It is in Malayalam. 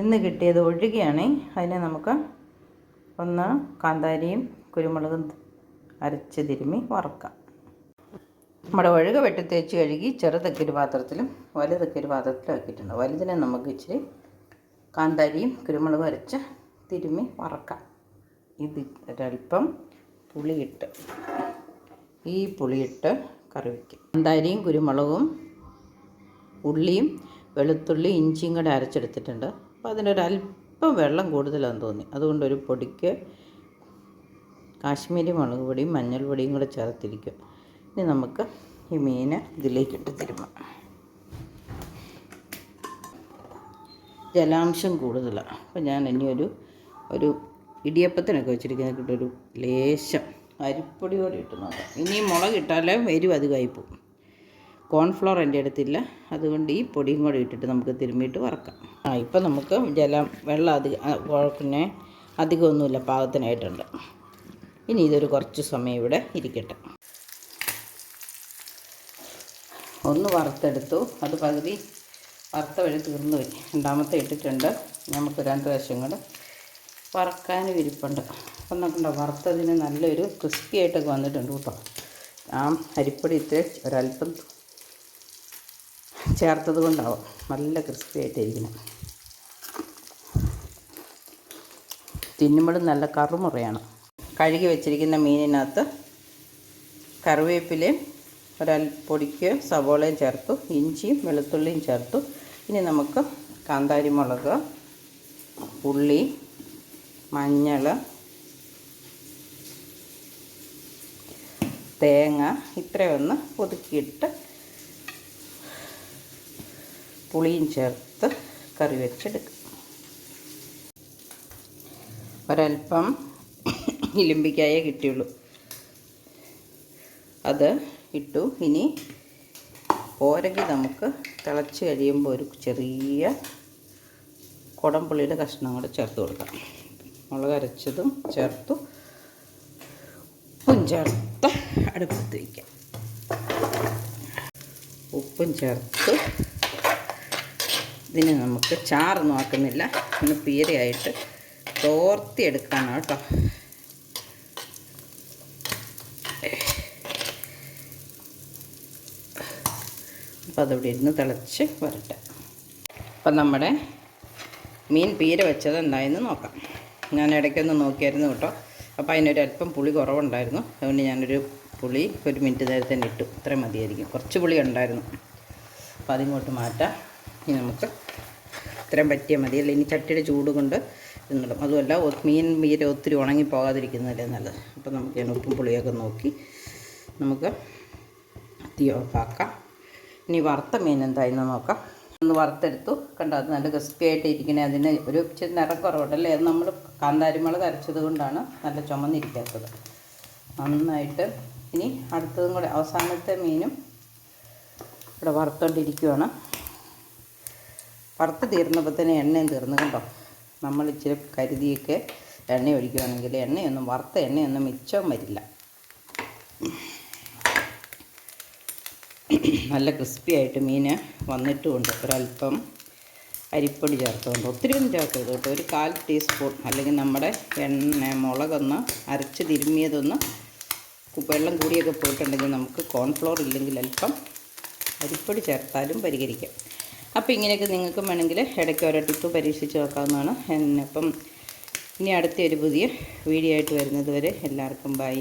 ഇന്ന് കിട്ടിയത് ഒഴുകിയാണ്. അതിനെ നമുക്ക് ഒന്ന് കാന്താരിയും കുരുമുളകും അരച്ച് തിരുമ്മി വറുക്കാം. നമ്മുടെ ഒഴുക വെട്ടി തേച്ച് കഴുകി ചെറുതൊക്കെ ഒരു പാത്രത്തിലും വലുതൊക്കെ ഒരു പാത്രത്തിലും ആക്കിയിട്ടുണ്ട്. വലുതിനെ നമുക്ക് ഇച്ചിരി കാന്താരിയും കുരുമുളകും അരച്ച് തിരുമ്മി വറക്കാം. ഇത് ഒരല്പം പുളിയിട്ട്. ഈ പുളിയിട്ട് കറി വയ്ക്കും കാന്താരിയും കുരുമുളകും ഉള്ളിയും വെളുത്തുള്ളി ഇഞ്ചിയും കൂടെ അരച്ചെടുത്തിട്ടുണ്ട്. അപ്പോൾ അതിനൊരല്പം വെള്ളം കൂടുതലാണെന്ന് തോന്നി. അതുകൊണ്ട് ഒരു പൊടിക്ക് കാശ്മീരി മുളക് പൊടിയും മഞ്ഞൾ പൊടിയും കൂടെ ചേർത്തിരിക്കും. ഇനി നമുക്ക് ഈ മീൻ ഇതിലേക്കിട്ട് തരുമ. ജലാംശം കൂടുതലാണ്. അപ്പോൾ ഞാൻ ഇനി ഒരു ഒരു ഇടിയപ്പത്തിനൊക്കെ വെച്ചിരിക്കുന്ന കിട്ടൊരു ലേശം അരിപ്പൊടിയോടെ ഇട്ട് നോക്കാം. ഇനി മുളക് ഇട്ടാലേ എരിവ് അധികമായി പോകും. കോൺഫ്ലോർ എന്റെ അടുത്തില്ല. അതുകൊണ്ട് ഈ പൊടിയും കൂടെ ഇട്ടിട്ട് നമുക്ക് തിരുമ്മിയിട്ട് വറക്കാം. ആ ഇപ്പം നമുക്ക് ജലം വെള്ളം അധികം പിന്നെ അധികമൊന്നുമില്ല പാകത്തിനായിട്ടുണ്ട്. ഇനി ഇതൊരു കുറച്ച് സമയം ഇവിടെ ഇരിക്കട്ടെ. ഒന്ന് വറുത്തെടുത്തു. അത് പകുതി വറുത്ത വഴി തീർന്നു പോയി രണ്ടാമത്തെ ഇട്ടിട്ടുണ്ട്. നമുക്ക് രണ്ട് വശം കൂടെ വറക്കാനും ഇരിപ്പുണ്ട് അപ്പം നോക്കണ്ട വറുത്തതിന് നല്ലൊരു ക്രിസ്പി ആയിട്ടൊക്കെ വന്നിട്ടുണ്ട് കേട്ടോ. ആ അരിപ്പൊടി ഇത്തിരി ഒരല്പം ചേർത്തത് കൊണ്ടാവും നല്ല ക്രിസ്പി ആയിട്ടിരിക്കുന്നത് തിന്നുമ്പോഴും നല്ല കറുമുറയാണ്. കഴുകി വെച്ചിരിക്കുന്ന മീനിനകത്ത് കറിവേപ്പിലയും ഒരൽപ്പൊടിക്ക് സവോളയും ചേർത്തു ഇഞ്ചിയും വെളുത്തുള്ളിയും ചേർത്തു. ഇനി നമുക്ക് കാന്താരി മുളക് ഉള്ളി മഞ്ഞൾ തേങ്ങ ഇത്രയൊന്ന് ഒതുക്കിയിട്ട് പുളിയും ചേർത്ത് കറി വെച്ചെടുക്കും. ഒരൽപ്പം ഇലിമ്പിക്കായേ കിട്ടിയുള്ളൂ. അത് ഇട്ടു. ഇനി പോരെങ്കിൽ നമുക്ക് തിളച്ച് കഴിയുമ്പോൾ ഒരു ചെറിയ കുടംപുള്ളിയുടെ കഷ്ണം കൂടെ ചേർത്ത് കൊടുക്കാം. മുളക് അരച്ചതും ചേർത്തു. ഉപ്പും ചേർത്ത് അടുപ്പത്ത് വയ്ക്കാം. ഉപ്പും ചേർത്ത് ഇതിന് നമുക്ക് ചാറൊന്നും ആക്കുന്നില്ല. ഒന്ന് പീരയായിട്ട് തോർത്തിയെടുക്കാനാണ് കേട്ടോ. അപ്പോൾ അതവിടെ ഇരുന്ന് തിളച്ച് വരട്ടെ. അപ്പം നമ്മുടെ മീൻ പീര വെച്ചത് എന്തായെന്ന് നോക്കാം. ഞാൻ ഇടയ്ക്കൊന്ന് നോക്കിയായിരുന്നു കേട്ടോ. അപ്പോൾ അതിനൊരു അല്പം പുളി കുറവുണ്ടായിരുന്നു. അതുകൊണ്ട് ഞാനൊരു പുളി ഒരു മിനിറ്റ് നേരത്തെ ഇട്ടു. ഇത്രയും മതിയായിരിക്കും. കുറച്ച് പുളി ഉണ്ടായിരുന്നു. അപ്പോൾ അതിങ്ങോട്ട് മാറ്റാം. ഇനി നമുക്ക് ഇത്രയും പറ്റിയാൽ മതി. അല്ല? ഇനി ചട്ടിയുടെ ചൂട് കൊണ്ട് നിന്നിടും അതുമല്ല മീൻ മീൻ ഒത്തിരി ഉണങ്ങി പോകാതിരിക്കുന്നതല്ലേ നല്ലത്. അപ്പോൾ നമുക്ക് ഞാൻ ഉപ്പും പുളിയൊക്കെ നോക്കി നമുക്ക് തീ ഓഫാക്കാം. ഇനി വറുത്ത മീൻ എന്തായെന്ന് നോക്കാം. ഒന്ന് വറുത്തെടുത്തു. കണ്ടോ അത് നല്ല ക്രിസ്പി ആയിട്ട് ഇരിക്കണേ. അതിന് ഒരു ഇച്ചിരി നിറം കുറവുണ്ടല്ലേ? അത് നമ്മൾ കാന്താരിമുളക് അരച്ചത് കൊണ്ടാണ് നല്ല ചുമന്നിരിക്കാത്തത്. നന്നായിട്ട് ഇനി അടുത്തതും കൂടെ അവസാനത്തെ മീനും ഇവിടെ വറുത്തോണ്ടിരിക്കുവാണ്. വറുത്ത് തീർന്നപ്പോൾ തന്നെ എണ്ണയും തീർന്നു കണ്ടോ? നമ്മൾ ഇച്ചിരി കരുതിയൊക്കെ എണ്ണ ഒഴിക്കുകയാണെങ്കിൽ എണ്ണയൊന്നും വറുത്ത എണ്ണയൊന്നും മിച്ചം വരില്ല. നല്ല ക്രിസ്പി ആയിട്ട് മീൻ വന്നിട്ടുമുണ്ട്. ഒരല്പം അരിപ്പൊടി ചേർത്തുകൊണ്ട് ഒത്തിരി ഒന്നും ചേർക്കരുത് കേട്ടോ. ഒരു കാൽ ടീസ്പൂൺ അല്ലെങ്കിൽ നമ്മുടെ എണ്ണ മുളകൊന്ന് അരച്ച് തിരുമ്മിയതൊന്ന് വെള്ളം കൂടിയൊക്കെ പോയിട്ടുണ്ടെങ്കിൽ നമുക്ക് കോൺഫ്ലോർ ഇല്ലെങ്കിൽ അല്പം അരിപ്പൊടി ചേർത്താലും പരിഹരിക്കാം. അപ്പോൾ ഇങ്ങനെയൊക്കെ നിങ്ങൾക്കും വേണമെങ്കിൽ ഇടയ്ക്ക് ഓരോ ടിപ്പ് പരീക്ഷിച്ച് നോക്കാവുന്നതാണ്. എന്നപ്പം ഇനി അടുത്തൊരു പുതിയ വീഡിയോ ആയിട്ട് വരുന്നത് വരെ എല്ലാവർക്കും ബൈ